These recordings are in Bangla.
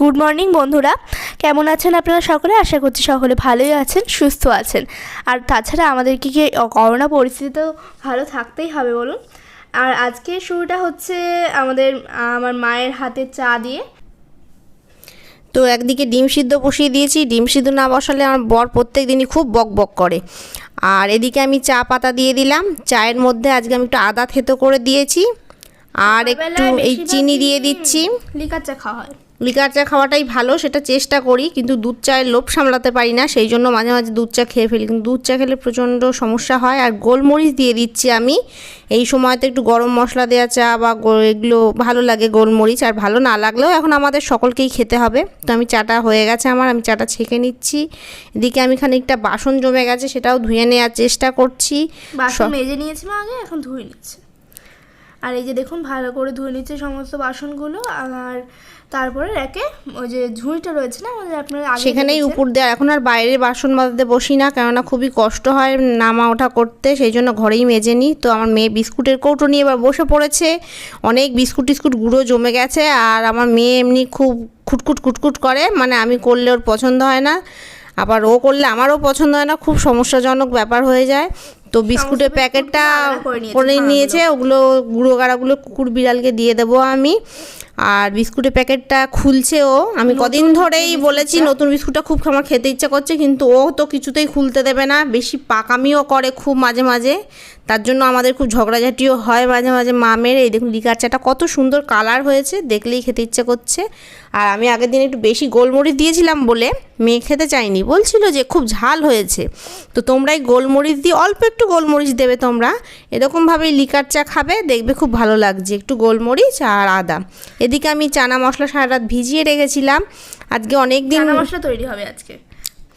গুড মর্নিং বন্ধুরা। কেমন আছেন আপনারা সকলে? আশা করছি সকলে ভালোই আছেন সুস্থ আছেন। আর তাছাড়া আমাদেরকে কি করোনা পরিস্থিতিতেও ভালো থাকতেই হবে বলুন। আর আজকে শুরুটা হচ্ছে আমাদের আমার মায়ের হাতের চা দিয়ে। তো একদিকে ডিম সিদ্ধ বসিয়ে দিয়েছি। ডিম সিদ্ধ না বসালে আমার বর প্রত্যেক দিনই খুব বক বক করে। আর এদিকে আমি চা পাতা দিয়ে দিলাম। চায়ের মধ্যে আজকে আমি একটু আদা থেতো করে দিয়েছি। আর একটু এই চিনি দিয়ে দিচ্ছি। লিকার চা খাওয়া হয়। লিকার চা খাওয়াটাই ভালো সেটা চেষ্টা করি কিন্তু দুধ চায়ের লোভ সামলাতে পারি না সেই জন্য মাঝে মাঝে দুধ চা খেয়ে ফেলি। কিন্তু দুধ চা খেলে প্রচণ্ড সমস্যা হয় আর গোলমরিচ দিয়ে দিচ্ছি আমি। এই সময়তে একটু গরম মশলা দেওয়া চা বা এগুলো ভালো লাগে গোলমরিচ আর ভালো না লাগলেও এখন আমাদের সকলকেই খেতে হবে। তো আমি চাটা হয়ে গেছে আমার আমি চাটা ছেঁকে নিচ্ছি। এদিকে আমি খানিকটা বাসন জমে গেছে সেটাও ধুয়ে নেওয়ার চেষ্টা করছি। বাসন মেজে নিয়েছিলাম আগে এখন ধুয়ে নিচ্ছে। আর এই যে দেখুন ভালো করে ধুয়ে নিচ্ছে সমস্ত বাসনগুলো আর তারপরে রেখে ওই যে ঝুড়িটা রয়েছে না আমাদের আপনারা সেখানেই। উপর দিয়ে এখন আর বাইরে বাসন মাজতে বসি না কেননা খুবই কষ্ট হয় নামা ওঠা করতে সেই জন্য ঘরেই মেজে নিই তো আমার মেয়ে বিস্কুটের কৌটো নিয়ে এবার বসে পড়েছে অনেক বিস্কুট টিস্কুট গুঁড়ো জমে গেছে আর আমার মেয়ে এমনি খুব খুটকুট খুটকুট করে মানে আমি করলে ওর পছন্দ হয় না আবার ও করলে আমারও পছন্দ হয় না খুব সমস্যাজনক ব্যাপার হয়ে যায় তো বিস্কুটের প্যাকেটটা করে খাওয়াগুলো। নিয়েছে ওগুলো গুঁড়ো গাড়াগুলো কুকুর বিড়ালকে দিয়ে দেবো আমি আর বিস্কুটের প্যাকেটটা খুলছে ও। আমি কদিন ধরেই বলেছি নতুন বিস্কুটটা খুব আমার খেতে ইচ্ছা করছে কিন্তু ও তো কিছুতেই খুলতে দেবে না বেশি পাকামিও করে খুব মাঝে মাঝে। তার জন্য আমাদের খুব ঝগড়াঝাটিও হয় মাঝে মাঝে মামের। এই দেখুন, লিকার চাটা কত সুন্দর কালার হয়েছে, দেখলেই খেতে ইচ্ছে করছে। আর আমি আগের দিন একটু বেশি গোলমরিচ দিয়েছিলাম বলে মেয়ে খেতে চাইনি, বলছিল যে খুব ঝাল হয়েছে। তো তোমরা এই গোলমরিচ দিয়ে অল্প একটু গোলমরিচ দেবে তোমরা। এরকমভাবেই লিকার চা খাবে, দেখবে খুব ভালো লাগছে। একটু গোলমরিচ আর আদা। এদিকে আমি চানা মশলা সারা রাত ভিজিয়ে রেখেছিলাম। আজকে অনেক দিন মশলা তৈরি হবে আজকে।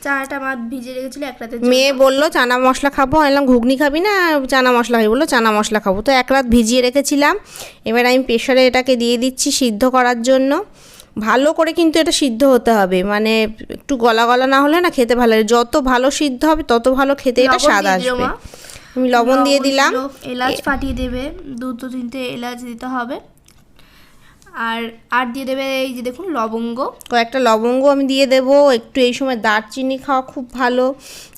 চাটা মা ভিজে রেখেছিল এক রাতের মেয়ে বলল চানা মশলা খাব? আমি ঘুগনি খাবি না? চানা মশলা খাবি? বলল চানা মশলা খাব। তো এক রাত ভিজিয়ে রেখেছিলাম। এবার আমি প্রেশারে এটাকে দিয়ে দিচ্ছি সিদ্ধ করার জন্য। ভালো করে কিন্তু এটা সিদ্ধ হতে হবে। মানে একটু গলা গলা না হলে না খেতে ভালো লাগে। যত ভালো সিদ্ধ হবে তত ভালো খেতে এটা স্বাদ আসবে। আমি লবণ দিয়ে দিলাম। এলাচ ফাটিয়ে দেবে। দুটো তিনটে এলাচ দিতে হবে। আর আর দিয়ে দেবে এই যে দেখুন লবঙ্গ। কয়েকটা লবঙ্গ আমি দিয়ে দেবো। একটু এই সময় দারচিনি খাওয়া খুব ভালো।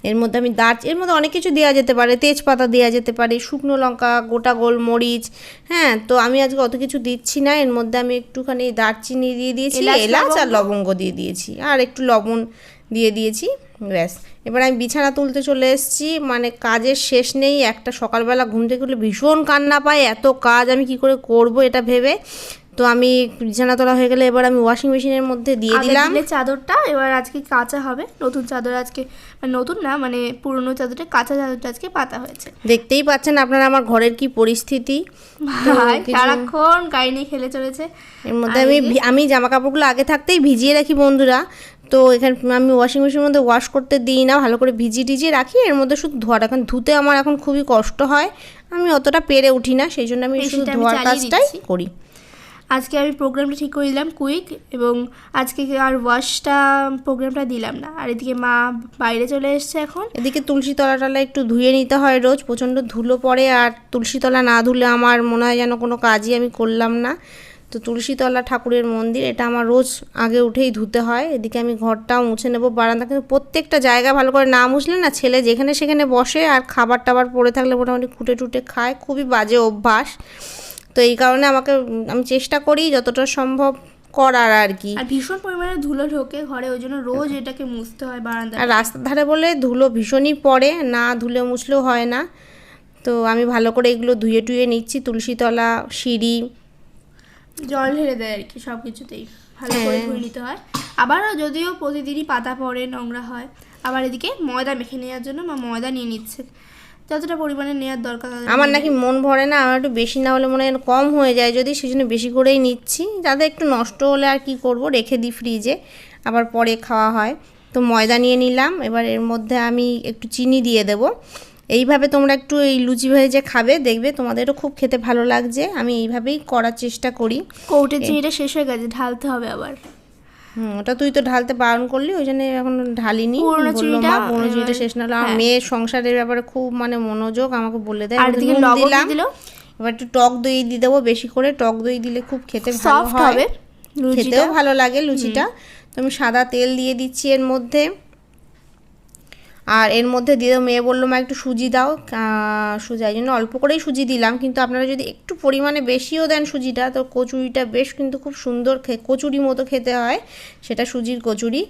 এর মধ্যে আমি দার এর মধ্যে অনেক কিছু দেওয়া যেতে পারে। তেজপাতা দেওয়া যেতে পারে শুকনো লঙ্কা গোটা গোলমরিচ হ্যাঁ তো আমি আজকে অত কিছু দিচ্ছি না। এর মধ্যে আমি একটুখানি দারচিনি দিয়ে দিয়েছি এলাচ, আর লবঙ্গ। লবঙ্গ দিয়ে দিয়েছি। আর একটু লবণ দিয়ে দিয়েছি ব্যাস। এবার আমি বিছানা তুলতে চলে এসেছি। মানে কাজের শেষ নেই। একটা সকালবেলা ঘুম থেকে উঠলে ভীষণ কান্না পায়। এত কাজ আমি কি করে করব এটা ভেবে। তো আমি বিছানা তোলা হয়ে গেলে এবার আমি ওয়াশিং মেশিনের মধ্যে দিয়ে দিলাম। দিলে চাদরটা এবার আজকে কাঁচা হবে। নতুন চাদর আজকে নতুন না মানে পুরনো চাদরটা কাঁচা চাদরটা আজকে পাতা হয়েছে। দেখতেই পাচ্ছেন আপনারা আমার ঘরের কি পরিস্থিতি। সারাক্ষণ গাড়ি নিয়ে খেলে চলেছে। এর মধ্যে আমি আমি জামা কাপড়গুলো আগে থাকতেই ভিজিয়ে রাখি বন্ধুরা। তো এখানে আমি ওয়াশিং মেশিনের মধ্যে ওয়াশ করতে দিই না ভালো করে ভিজিয়ে টিজিয়ে রাখি। এর মধ্যে শুধু ধোয়াটা এখন ধুতে আমার এখন খুবই কষ্ট হয়। আমি অতটা পেরে উঠি না সেই জন্য আমি শুধু ধোয়ার কাজটাই করি। আজকে আমি প্রোগ্রামটা ঠিক করে দিলাম কুইক এবং আজকে আর ওয়াশটা প্রোগ্রামটা দিলাম না। আর এদিকে মা বাইরে চলে এসছে এখন। এদিকে তুলসী তলাটালা একটু ধুয়ে নিতে হয় রোজ। প্রচণ্ড ধুলো পড়ে আর তুলসী তলা না ধুলে আমার মনে হয় যেন কোনো কাজই আমি করলাম না। তো তুলসীতলা ঠাকুরের মন্দির, এটা আমার রোজ আগে উঠেই ধুতে হয়। এদিকে আমি ঘরটাও মুছে নেব, বারান্দা কিন্তু প্রত্যেকটা জায়গা ভালো করে না মুছলে না ছেলে যেখানে সেখানে বসে আর খাবার টাবার পড়ে থাকলে মোটামুটি খুঁটে টুটে খায়। খুবই বাজে অভ্যাস। তো এই কারণে আমাকে আমি চেষ্টা করি যতটা সম্ভব করার আর কি। আর ভীষণ পরিমাণে ধুলো ঢোকে ঘরে ওই জন্য রোজ এটাকে মুছতে হয় বারান্দা আর রাস্তার ধারে বলে ধুলো ভীষণই পড়ে না ধুলে মুছলেও হয় না। তো আমি ভালো করে এগুলো ধুয়ে টুয়ে নিচ্ছি তুলসীতলা সিঁড়ি। জল ঢেলে দেয় আর কি সব কিছুতেই ভালো হ্যাঁ। করে ধুয়ে নিতে হয়। আবারও যদিও প্রতিদিনই পাতা পড়ে নোংরা হয় আবার এদিকে ময়দা মেখে নেওয়ার জন্য মা ময়দা নিয়ে নিচ্ছে। যতটা পরিমাণে নেওয়ার দরকার আমার নাকি মন ভরে না আমার একটু বেশি না হলে মনে হয় কম হয়ে যায় যদি সেই জন্য বেশি করেই নিচ্ছি। যাতে একটু নষ্ট হলে আর কি করব রেখে দিই ফ্রিজে আবার পরে খাওয়া হয়। তো ময়দা নিয়ে নিলাম এবার এর মধ্যে আমি একটু চিনি দিয়ে দেবো। এইভাবে তোমরা একটু এই লুচি ভেজে খাবে দেখবে তোমাদেরও খুব খেতে ভালো লাগছে। আমি এইভাবেই করার চেষ্টা করি। কৌটের চিনিটা শেষ হয়ে গেছে ঢালতে হবে আবার। ওটা তুই তো ঢালতে বারণ করলি ওই জন্য এখন ঢালিনি। বলল মা পুরনো চিনিটা শেষ না। হলো আমার হ্যাঁ। মেয়ের সংসারের ব্যাপারে খুব মানে মনোযোগ আমাকে বলে দেয় আর দিকে এদিকে লবণ দিলাম। এবার একটু টক দই দিয়ে দেবো বেশি করে টক দই দিলে খুব খেতে ভালো হবে খেতেও ভালো লাগে লুচিটা। তো আমি সাদা তেল দিয়ে দিচ্ছি এর মধ্যে। আর এর মধ্যে দিয়ে মেয়ে বলল মা একটু সুজি দাও। সুজি এই জন্য অল্প করেই সুজি দিলাম কিন্তু আপনারা যদি একটু পরিমাণে বেশিও দেন সুজিটা তো কচুরিটা বেশ কিন্তু খুব সুন্দর খে- কচুরি মতো খেতে হয় সেটা সুজির কচুরি।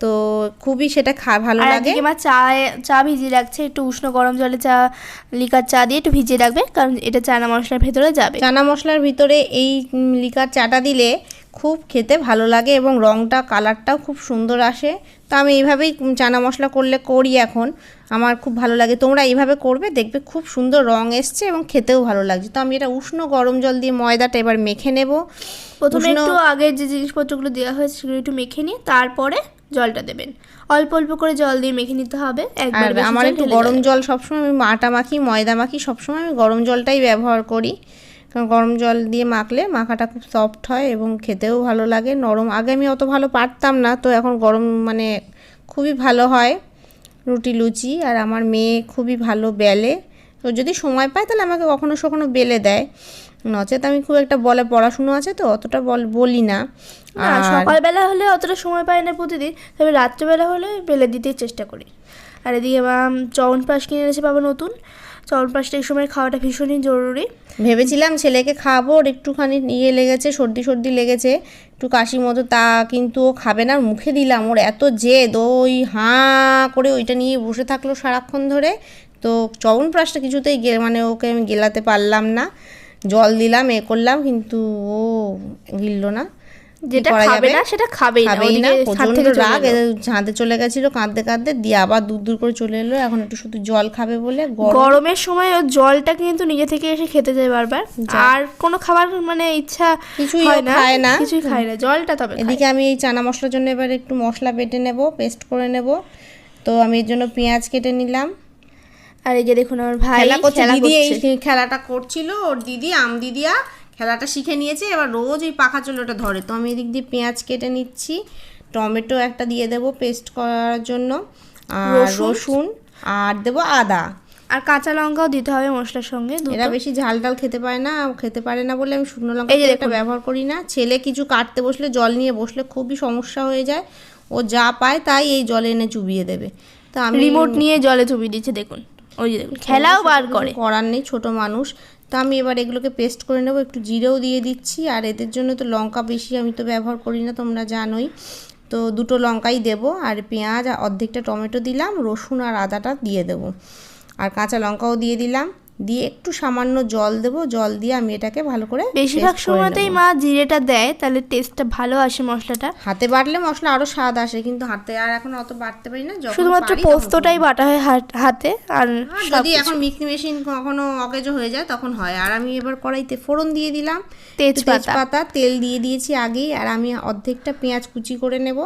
তো খুবই সেটা খা ভালো লাগে। মা চা চা ভিজিয়ে রাখছে একটু উষ্ণ গরম জলে চা লিকার চা দিয়ে একটু ভিজিয়ে রাখবে কারণ এটা চানা মশলার ভেতরে যাবে। চানা মশলার ভিতরে এই লিকার চাটা দিলে খুব খেতে ভালো লাগে এবং রঙটা কালারটাও খুব সুন্দর আসে। আমি এইভাবেই চানা মশলা করলে করি এখন। আমার খুব ভালো লাগে। তোমরা এইভাবে করবে দেখবে খুব সুন্দর রং এসছে এবং খেতেও ভালো লাগছে। তো আমি এটা উষ্ণ গরম জল দিয়ে ময়দাটা এবার মেখে নেব। প্রথমে একটু আগে যে জিনিসপত্রগুলো দেওয়া হয়েছে সেগুলো একটু মেখে নিয়ে তারপরে জলটা দেবেন। অল্প অল্প করে জল দিয়ে মেখে নিতে হবে একবার আমার একটু গরম জল সবসময় আমি আটা মাখি ময়দা মাখি সবসময় আমি গরম জলটাই ব্যবহার করি। কারণ গরম জল দিয়ে মাখলে মাখাটা খুব সফট হয় এবং খেতেও ভালো লাগে। নরম আগে আমি অত ভালো পারতাম না তো এখন গরম মানে খুবই ভালো হয় রুটি লুচি আর আমার মেয়ে খুবই ভালো বেলে। তো যদি সময় পায় তাহলে আমাকে কখনো কখনো বেলে দেয়। নচেত আমি খুব একটা বলে পড়াশুনো আছে তো অতটা বল বলি না। সকালবেলা হলে অতটা সময় পাই না প্রতিদিন তবে রাত্রেবেলা হলে বেলে দিতে চেষ্টা করি। আর এদিকে মা চবন পাশ কিনে এনেছে পাবো নতুন। চবন পাশটা এই সময় খাওয়াটা ভীষণই জরুরি। ভেবেছিলাম ছেলেকে খাওয়াবো ওর একটুখানি ইয়ে লেগেছে, সর্দি সর্দি লেগেছে, একটু কাশি মতো, তা কিন্তু ও খাবে না মুখে দিলাম, ওর এত জেদ ওই হাঁ করে ওইটা নিয়ে বসে থাকল সারাক্ষণ ধরে। তো চবনপ্রাশটা কিছুতেই গে মানে ওকে আমি গেলাতে পারলাম না, জল দিলাম, এ করলাম, কিন্তু ও গিললো না। যেটা খাবে না সেটা খাবেই না। ওদিকে থেকে রাগ এলো। চলে গেছিল কাঁদতে কাঁদতে দিয়ে আবার দূর দূর করে চলে এলো এখন একটু শুধু জল খাবে বলে গরমের সময় ও জলটা কিন্তু নিজে থেকে এসে খেতে যায় বারবার। আর কোনো খাবার মানে ইচ্ছা কিছুই হয় না খায় না। কিছুই খায় না জলটা তবে এদিকে আমি এই চানা মশলার জন্য এবার একটু মশলা বেটে নেব পেস্ট করে নেব। তো আমি এর জন্য পেঁয়াজ কেটে নিলাম। আর এই যে দেখুন আমার ভাই খেলা করছে দিদি এই খেলাটা করছিল ওর দিদি আম দিদিয়া খেলাটা শিখে নিয়েছে এবার রোজ ওই পাখা চুলোটা ধরে। তো আমি এদিক দিয়ে পেঁয়াজ কেটে নিচ্ছি টমেটো একটা দিয়ে দেবো পেস্ট করার জন্য আর রসুন। আর দেবো আদা। আর কাঁচা লঙ্কাও দিতে হবে মশলার সঙ্গে। এরা বেশি ঝাল টাল খেতে পারে না খেতে পারে না বলে আমি শুকনো লঙ্কা একটা ব্যবহার করি না। ছেলে কিছু কাটতে বসলে জল নিয়ে বসলে খুবই সমস্যা হয়ে যায়। ও যা পায় তাই এই জলে এনে চুবিয়ে দেবে। তা আমি রিমোট নিয়ে জলে চুবিয়ে দিচ্ছে দেখুন। ওই যে দেখুন খেলাও বার করে। করার নেই ছোট মানুষ। তো আমি এবার এগুলোকে পেস্ট করে নেব, একটু জিরেও দিয়ে দিচ্ছি, আর এদের জন্য তো লঙ্কা বেশি আমি তো ব্যবহার করি না, তোমরা জানোই। তো দুটো লঙ্কাই দেব, আর পেঁয়াজ অর্ধেকটা টমেটো দিলাম, রসুন আর আদাটা দিয়ে দেব। আর কাঁচা লঙ্কাও দিয়ে দিলাম। দিয়ে একটু সামান্য জল দেবো জল দিয়ে আমি এটাকে ভালো করে বেশিরভাগ সময়তেই মা জিরেটা দেয় তাহলে টেস্টটা ভালো আসে মশলাটা। হাতে বাটলে মশলা আরও স্বাদ আসে কিন্তু হাতে আর এখন অত বাটতে পারি না শুধুমাত্র পোস্তটাই বাটা হয় হাত- আর আর যদি এখন মিক্সি মেশিন কখনো অকেজো হয়ে যায় তখন হয়। আর আমি এবার কড়াইতে ফোড়ন দিয়ে দিলাম তেজপাতা। তেল দিয়ে দিয়েছি আগেই আর আমি অর্ধেকটা পেঁয়াজ কুচি করে নেব।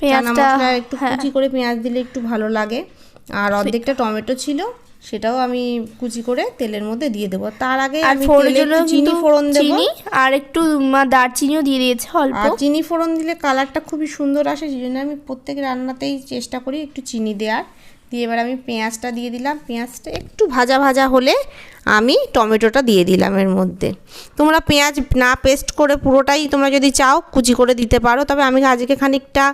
পেঁয়াজটা একটু হ্যাঁ। কুচি করে পেঁয়াজ দিলে একটু ভালো লাগে। আর অর্ধেকটা টমেটো ছিল সেটাও আমি কুচি করে তেলের মধ্যে দিয়ে দেবো। তার আগে আমি চিনি ফোড়ন দেবো। আর একটু দারচিনিও দিয়ে দিয়েছে অল্প। আর চিনি ফোড়ন দিলে কালারটা খুবই সুন্দর আসে সেই জন্য আমি প্রত্যেক রান্নাতেই চেষ্টা করি একটু চিনি দেওয়ার। দিয়ে এবার আমি পেঁয়াজটা দিয়ে দিলাম। পেঁয়াজটা একটু ভাজা ভাজা হলে আমি টমেটোটা দিয়ে দিলাম এর মধ্যে। তোমরা পেঁয়াজ না পেস্ট করে পুরোটাই তোমরা যদি চাও কুচি করে দিতে পারো তবে আমি আজকে খানিকটা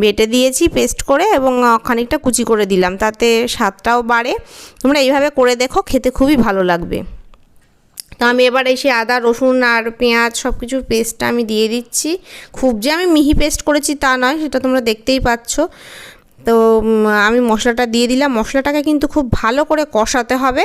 বেটে দিয়েছি, পেস্ট করে এবং খানিকটা কুচি করে দিলাম। তাতে স্বাদটাও বাড়ে। তোমরা এইভাবে করে দেখো, খেতে খুবই ভালো লাগবে। তো আমি এবার এসে আদা, রসুন আর পেঁয়াজ সব কিছুর পেস্টটা আমি দিয়ে দিচ্ছি। খুব যে আমি মিহি পেস্ট করেছি তা নয়, সেটা তোমরা দেখতেই পাচ্ছ। তো আমি মশলাটা দিয়ে দিলাম। মশলাটাকে কিন্তু খুব ভালো করে কষাতে হবে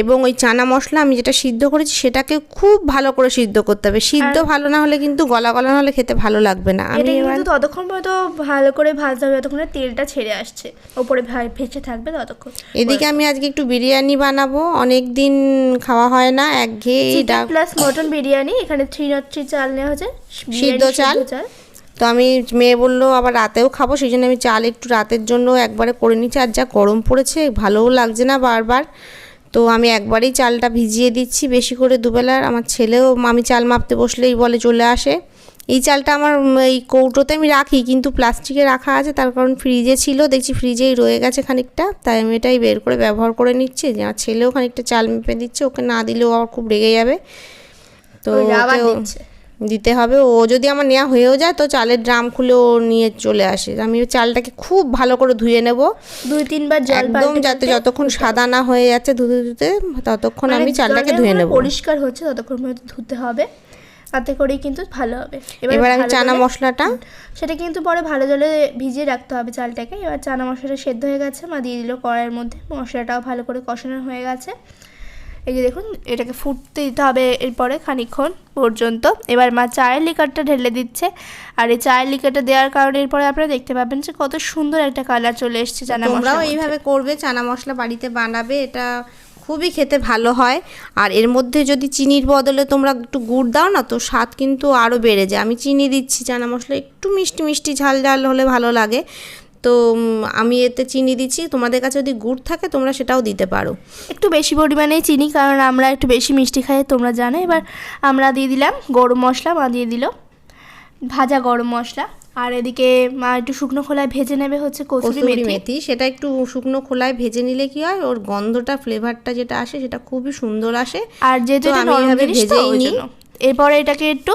এবং ওই চানা মশলা আমি যেটা সিদ্ধ করেছি সেটাকে খুব ভালো করে সিদ্ধ করতে হবে। সিদ্ধ ভালো না হলে কিন্তু গলা গলা না হলে খেতে ভালো লাগবে না। আমি কিন্তু ততক্ষণ পর্যন্ত ভালো করে ভাজতে হবে যতক্ষণ তেলটা ছেড়ে আসছে। ওপরে ভেসে থাকবে ততক্ষণ। এদিকে আমি আজকে একটু বিরিয়ানি বানাবো। অনেক দিন খাওয়া হয় না একঘেয়ে চিকেন ডাব প্লাস মটন বিরিয়ানি এখানে থ্রি নট থ্রি চাল নেওয়া হয়েছে। সিদ্ধ চাল? চাল। তো আমি মেয়ে বলল আবার রাতেও খাব সেই জন্য আমি চাল একটু রাতের জন্য একবারে করে নিচ্ছি আর যা গরম পড়েছে ভালোও লাগছে না বারবার। তো আমি একবারেই চালটা ভিজিয়ে দিচ্ছি বেশি করে দুবেলার আমার ছেলেও আমি চাল মাপতে বসলেই বলে চলে আসে। এই চালটা আমার এই কৌটোতে আমি রাখি কিন্তু প্লাস্টিকে রাখা আছে তার কারণ ফ্রিজে ছিল দেখছি ফ্রিজেই রয়ে গেছে খানিকটা তাই আমি এটাই বের করে ব্যবহার করে নিচ্ছি। যে আমার ছেলেও খানিকটা চাল মেপে দিচ্ছে ওকে না দিলেও আবার খুব রেগে যাবে। তো দিতে হবে। ও যদি আমার নেওয়া হয়েও যায় তো চালের ড্রাম খুলে ও নিয়ে চলে আসে। আমি চালটাকে খুব ভালো করে ধুয়ে নেব। দুই তিনবার জল একদম যাতে যতক্ষণ সাদা না হয়ে যাচ্ছে ধুতে ধুতে ততক্ষণ মানে আমি চালটাকে ধুয়ে নেব। পরিষ্কার হচ্ছে ততক্ষণ পর্যন্ত ধুতে হবে। তাতে করেই কিন্তু ভালো হবে। এবার আমি চানা মশলাটা সেটা কিন্তু পরে ভালো জলে ভিজিয়ে রাখতে হবে চালটাকে। এবার চানা মশলাটা সেদ্ধ হয়ে গেছে। মা দিয়ে দিল কড়াইয়ের মধ্যে। মশলাটাও ভালো করে কষানো হয়ে গেছে। এই যে দেখুন এটাকে ফুটতে দিতে হবে এরপরে খানিকক্ষণ পর্যন্ত। এবার মা চায়ের লিকারটা ঢেলে দিচ্ছে। আর এই চায়ের লিকারটা দেওয়ার কারণে এরপরে আপনারা দেখতে পাবেন যে কত সুন্দর একটা কালার চলে এসছে চানা তোমরাও মশলা এইভাবে করবে চানা মশলা বাড়িতে বানাবে এটা খুবই খেতে ভালো হয়। আর এর মধ্যে যদি চিনির বদলে তোমরা একটু গুড় দাও না তো স্বাদ কিন্তু আরও বেড়ে যায়। আমি চিনি দিচ্ছি চানা মশলা একটু মিষ্টি মিষ্টি ঝাল ঝাল হলে ভালো লাগে। তো আমি এতে চিনি দিচ্ছি। তোমাদের কাছে যদি গুড় থাকে তোমরা সেটাও দিতে পারো। একটু বেশি পরিমাণেই চিনি কারণ আমরা একটু বেশি মিষ্টি খাই তোমরা জানো। এবার আমরা দিয়ে দিলাম গরম মশলা মা দিয়ে দিল। ভাজা গরম মশলা। আর এদিকে মা একটু শুকনো খোলায় ভেজে নেবে হচ্ছে কসুরি মেথি। সেটা একটু শুকনো খোলায় ভেজে নিলে কি হয় ওর গন্ধটা ফ্লেভারটা যেটা আসে সেটা খুবই সুন্দর আসে। আর যেহেতু আমি ভেজেই নিই। এরপরে এটাকে একটু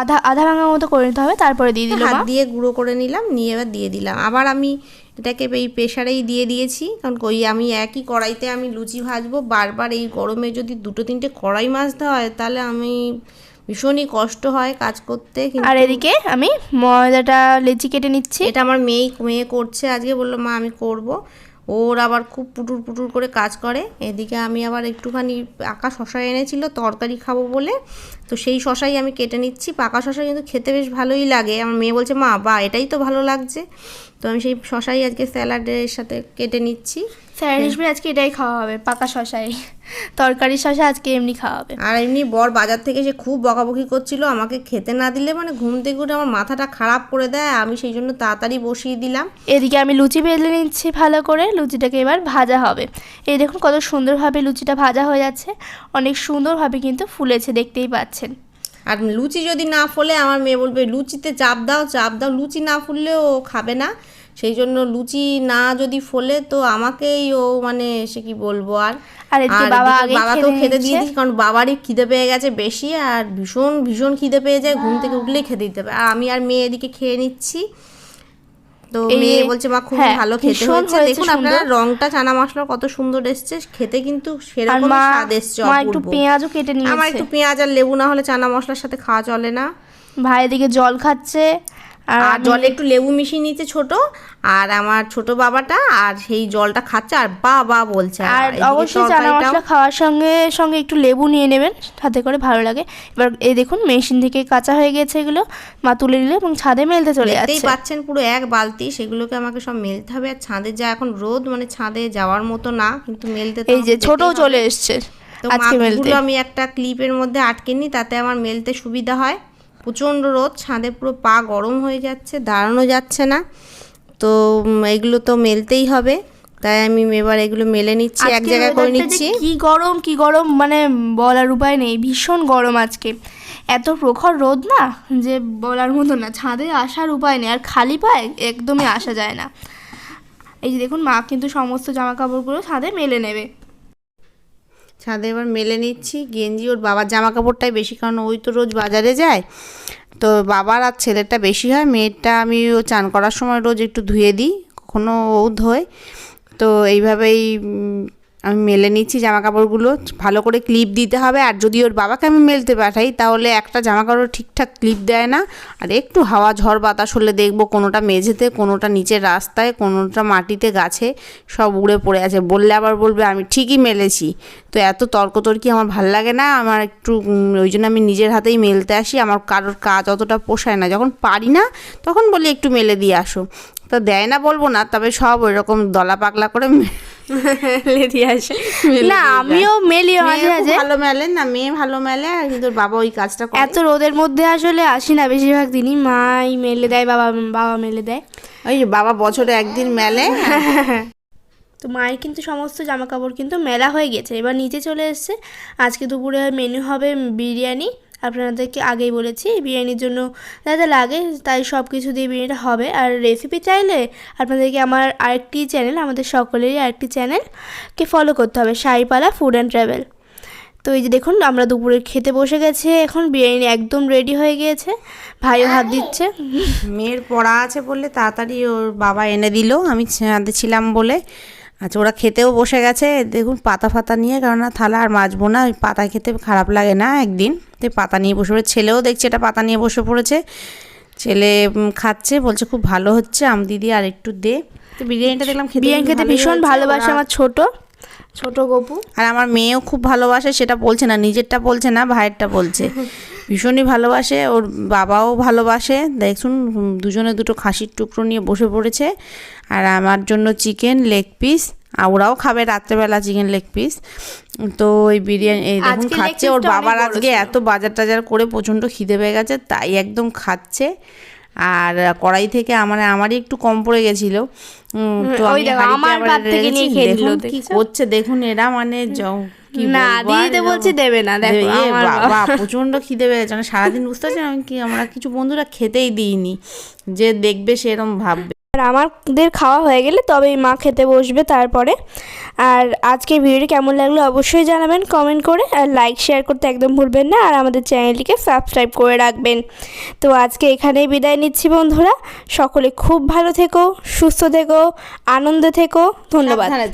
আধা আধা ভাঙার মতো করে নিতে হবে তারপরে দিয়ে দিলাম হাত দিয়ে গুঁড়ো করে নিলাম নিয়ে এবার দিয়ে দিলাম। আবার আমি এটাকে এই প্রেশারেই দিয়ে দিয়েছি কারণ ওই আমি একই কড়াইতে আমি লুচি ভাজবো বারবার এই গরমে যদি দুটো তিনটে কড়াই মাজতে হয় তাহলে আমি ভীষণই কষ্ট হয় কাজ করতে আর এদিকে আমি ময়দাটা লেচি কেটে নিচ্ছি। এটা আমার মেয়ে মেয়ে করছে আজকে বলল মা আমি করব। ওর আবার খুব পুটুর পুটুর করে কাজ করে। এদিকে আমি আবার একটুখানি পাকা শশা এনেছিল, তরকারি খাব বলে। তো সেই শশাই আমি কেটে নিচ্ছি। পাকা শশাই কিন্তু খেতে বেশ ভালোই লাগে। আমার মেয়ে বলছে, মা, বা, এটাই তো ভালো লাগছে। তো আমি সেই শশাই আজকে স্যালাডের সাথে কেটে নিচ্ছি। স্যার হিসেবে আজকে এটাই খাওয়া হবে পাকা শশাই। তরকারি শশা আজকে এমনি খাওয়া হবে। আর এমনি বর বাজার থেকে সে খুব বকাবকি করছিল আমাকে খেতে না দিলে মানে ঘুম থেকে উঠে আমার মাথাটা খারাপ করে দেয় আমি সেই জন্য তাড়াতাড়ি বসিয়ে দিলাম। এদিকে আমি লুচি বেলে নিচ্ছি ভালো করে লুচিটাকে এবার ভাজা হবে। এই দেখুন কত সুন্দরভাবে লুচিটা ভাজা হয়ে যাচ্ছে অনেক সুন্দরভাবে কিন্তু ফুলেছে দেখতেই পাচ্ছেন। আর লুচি যদি না ফোলে আমার মেয়ে বলবে লুচিতে চাপ দাও চাপ দাও। লুচি না ফুললেও খাবে না। সেই জন্য লুচি না যদি ফোলে তো আমাকেই ও মানে সে কি বলব আর? আর বাবা বাবাকেও খেতে দিয়ে। দিচ্ছি কারণ বাবারই খিদে পেয়ে গেছে বেশি আর ভীষণ ভীষণ খিদে পেয়ে যায় ঘুম থেকে উঠলেই খেতে দিতে হবে আর আমি আর মেয়ে এদিকে খেয়ে নিচ্ছি। তো মেয়ে বলছে মা খুব হ্যাঁ, ভালো খেতে হয়েছে। দেখুন আপনারা রংটা চানা মশলা কত সুন্দর এসছে খেতে কিন্তু সেরকম স্বাদ এসছে একটু। পেঁয়াজও কেটে আমার একটু পেঁয়াজ আর লেবু না হলে চানা মশলার সাথে খাওয়া চলে না। ভাই এদিকে জল খাচ্ছে। আর জলে একটু লেবু মিশিয়ে নিচ্ছে ছোট আর আমার ছোট বাবাটা আর সেই জলটা খাচ্ছে আর বা বা বলছে আর অবশ্যই চানা মশলা খাওয়ার সঙ্গে সঙ্গে একটু লেবু নিয়ে নেবেন সাথে করে ভালো লাগে। এবার এই দেখুন মেশিন থেকে কাঁচা হয়ে গেছে এগুলো মা তুলে নিলে এবং ছাদে মেলতে চলে যাচ্ছে। পাচ্ছেন পুরো এক বালতি সেগুলোকে আমাকে সব মেলতে হবে আর ছাদে যা এখন রোদ মানে ছাদে যাওয়ার মতো না কিন্তু মেলতে এই যে ছোটও চলে এসছে তো মাছগুলো আমি একটা ক্লিপের মধ্যে আটকে নিই তাতে আমার মেলতে সুবিধা হয়। প্রচণ্ড রোদ ছাদে পুরো পা গরম হয়ে যাচ্ছে দাঁড়ানো যাচ্ছে না। তো এগুলো তো মেলতেই হবে তাই আমি এবার এগুলো মেলে নিচ্ছি এক জায়গায় করে নিচ্ছি। কি গরম কি গরম মানে বলার উপায় নেই ভীষণ গরম আজকে। এত প্রখর রোদ না যে বলার মতো না ছাদে আসার উপায় নেই আর খালি পায়ে একদমই আসা যায় না। এই যে দেখুন মা কিন্তু সমস্ত জামা কাপড়গুলো ছাদে মেলে নেবে। ছাদে এবার মেলে নিচ্ছি। গেঞ্জি, ওর বাবার জামা কাপড়টাই বেশি, কারণ ওই তো রোজ বাজারে যায়। তো বাবার আর ছেলেটা বেশি হয়, মেয়েরটা আমি ও চান করার সময় রোজ একটু ধুয়ে দিই, কখনো ও ধোয়। তো এইভাবেই আমি মেলে নিচ্ছি জামা কাপড়গুলো ভালো করে ক্লিপ দিতে হবে আর যদি ওর বাবাকে আমি মেলতে পাঠাই তাহলে একটা জামা কাপড় ঠিকঠাক ক্লিপ দেয় না। আর একটু হাওয়া ঝড় বাতাস হলে দেখব কোনোটা মেঝেতে, কোনোটা নিচের রাস্তায়, কোনোটা মাটিতে, গাছে সব উড়ে পড়ে আছে। বললে আবার বলবে, আমি ঠিকই মেলেছি। তো এত তর্কতর্কি আমার ভালো লাগে না। আমার একটু ওই জন্য আমি নিজের হাতেই মেলতে আসি। আমার কারোর কাজ অতটা পোষায় না। যখন পারি না, তখন বলি একটু মেলে দিয়ে আসো। তো দেয় না বলব না, তবে সব ওই রকম দলা পাকলা করে না আমিও মেলি মাঝে মাঝে। ভালো মেলে না মেয়ে ভালো মেলে আর কিন্তু বাবা ওই কাজটা করে। এত রোদের মধ্যে আসলে আসি না বেশিরভাগ দিনই। মাই মেলে দেয় বাবা বাবা মেলে দেয়। ওই বাবা বছরে একদিন মেলে তো মায়ের কিন্তু সমস্ত জামা কাপড় কিন্তু মেলা হয়ে গেছে। এবার নিচে চলে এসছে। আজকে দুপুরে মেনু হবে বিরিয়ানি আপনাদেরকে আগেই বলেছি বিরিয়ানির জন্য যা যা লাগে তাই সব কিছু দিয়ে বিরিয়ানিটা হবে। আর রেসিপি চাইলে আপনাদেরকে আমার আরেকটি চ্যানেল আমাদের সকলেরই আরেকটি চ্যানেলকে ফলো করতে হবে শাড়িপালা ফুড অ্যান্ড ট্রাভেল তো এই যে দেখুন আমরা দুপুরে খেতে বসে গেছে এখন বিরিয়ানি একদম রেডি হয়ে গিয়েছে। ভাইও হাত দিচ্ছে। মেয়ের পড়া আছে বললে তাড়াতাড়ি ওর বাবা এনে দিল আমি ছিলাম বলে। আচ্ছা ওরা খেতেও বসে গেছে। দেখুন পাতা ফাতা নিয়ে কেননা থালা আর মাজবো না। ওই পাতা খেতে খারাপ লাগে না একদিন। তো পাতা নিয়ে বসে পড়ে ছেলেও দেখছে এটা পাতা নিয়ে বসে পড়েছে। ছেলে খাচ্ছে বলছে খুব ভালো হচ্ছে আম দিদি আর একটু দে। তো বিরিয়ানিটা দেখলাম খেতে বিরিয়ানি খেতে ভীষণ ভালোবাসে আমার ছোট ছোট গপু। আর আমার মেয়েও খুব ভালোবাসে সেটা বলছে না নিজেরটা বলছে না ভাইয়েরটা বলছে। ভীষণই ভালোবাসে ওর বাবাও ভালোবাসে। দেখুন দুজনে দুটো খাসির টুকরো নিয়ে বসে পড়েছে। আর আমার জন্য চিকেন লেগ পিস আর ওরাও খাবে রাত্রেবেলা চিকেন লেগ পিস তো ওই বিরিয়ানি এই দেখুন খাচ্ছে। ওর বাবার আজকে এত বাজার টাজার করে প্রচণ্ড খিদে পেয়ে গেছে তাই একদম খাচ্ছে। আর কড়াই থেকে আমার আমারই একটু কম পড়ে গেছিল। তো আমি দেখুন কি করছে দেখুন এরা মানে না দিয়ে দিদিতে বলছি দেবে না দেখো বাবা প্রচণ্ড খিদে পেয়েছে মানে সারাদিন বুঝতে পারছি আমি কি আমরা কিছু বন্ধুরা খেতেই দিইনি যে দেখবে সেরকম ভাববে। আর আমাদের খাওয়া হয়ে গেলে তবেই মা খেতে বসবে তারপরে। আর আজকে ভিডিওটি কেমন লাগল অবশ্যই জানাবেন কমেন্ট করে। আর লাইক শেয়ার করতে একদম ভুলবেন না। আর আমাদের চ্যানেলটিকে সাবস্ক্রাইব করে রাখবেন। তো আজকে এখানেই বিদায় নিচ্ছি বন্ধুরা। সকলে খুব ভালো থেকো, সুস্থ থেকো, আনন্দ থেকো। ধন্যবাদ।